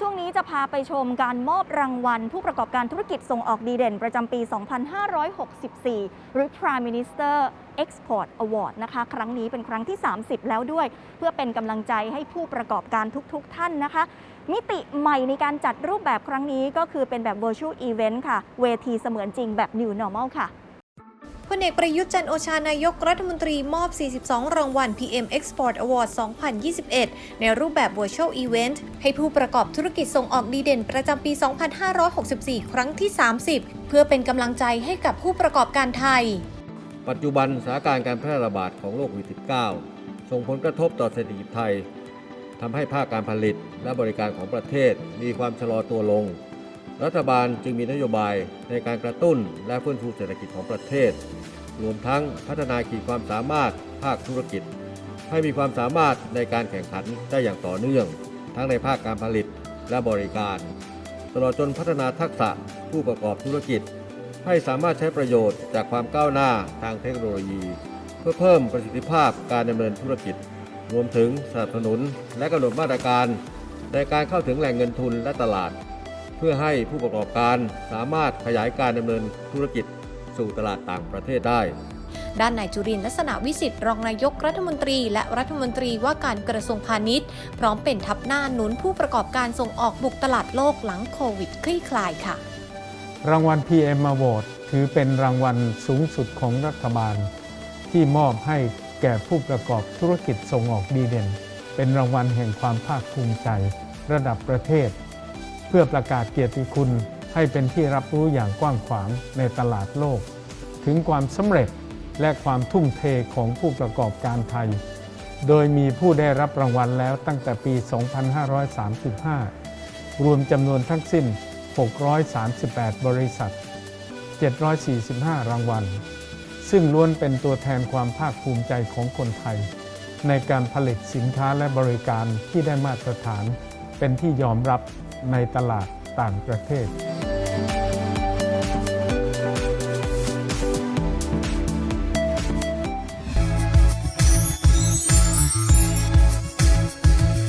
ช่วงนี้จะพาไปชมการมอบรางวัล ผู้ประกอบการธุรกิจส่งออกดีเด่น ประจำปี 2564 หรือ Prime Minister Export Award นะคะ ครั้งนี้เป็นครั้งที่ 30 แล้วด้วย เพื่อเป็นกำลังใจให้ผู้ประกอบการทุกๆท่านนะคะ มิติใหม่ในการจัดรูปแบบครั้งนี้ก็คือเป็นแบบ virtual event ค่ะ เวทีเสมือนจริงแบบ new normal ค่ะ พลเอกประยุทธ์จันโอชานายกรัฐมนตรีมอบ 42 รางวัล PM Export Award 2021 ในรูปแบบ Virtual Event ให้ผู้ประกอบธุรกิจส่งออกดีเด่นประจำปี 2564 ครั้งที่ 30 เพื่อเป็นกำลังใจให้กับผู้ประกอบการไทย ปัจจุบันสถานการณ์การแพร่ระบาดของโรคโควิด -19 ส่งผลกระทบต่อเศรษฐกิจไทยทำให้ภาคการผลิตและบริการของประเทศมีความชะลอตัวลง รัฐบาลจึงมีนโยบายในการกระตุ้นและฟื้นฟูเศรษฐกิจของประเทศ รวมทั้งพัฒนาขีดความสามารถภาคธุรกิจ ให้มีความสามารถในการแข่งขันได้อย่างต่อเนื่อง ทั้งในภาคการผลิตและบริการ ตลอดจนพัฒนาทักษะผู้ประกอบธุรกิจ ให้สามารถใช้ประโยชน์จากความก้าวหน้าทางเทคโนโลยี เพื่อเพิ่มประสิทธิภาพการดำเนินธุรกิจ รวมถึงสนับสนุนและกำหนดมาตรการ ในการเข้าถึงแหล่งเงินทุนและตลาด เพื่อให้ผู้ประกอบการสามารถขยายการดำเนินธุรกิจสู่ตลาดต่างประเทศได้ด้านนายจุรินทร์ลักษณะวิสิทธิ์รองนายกรัฐมนตรี และรัฐมนตรีว่าการกระทรวงพาณิชย์ พร้อมเป็นทับหน้าหนุนผู้ประกอบการส่งออกบุกตลาดโลกหลังโควิดคลี่คลายค่ะ รางวัล PM Award ถือเป็นรางวัลสูงสุดของรัฐบาล ที่มอบให้แก่ผู้ประกอบธุรกิจส่งออกดีเด่น เป็นรางวัลแห่งความภาคภูมิใจ ระดับประเทศ เพื่อประกาศเกียรติคุณให้เป็นที่รับรู้อย่างกว้างขวางในตลาดโลก ถึงความสำเร็จและความทุ่มเทของผู้ประกอบการไทย โดยมีผู้ได้รับรางวัลแล้วตั้งแต่ปี 2535 รวมจำนวนทั้งสิ้น 638 บริษัท 745 รางวัล ซึ่งล้วนเป็นตัวแทนความภาคภูมิใจของคนไทย ในการผลิตสินค้าและบริการที่ได้มาตรฐานเป็นที่ยอมรับ ในตลาดต่างประเทศ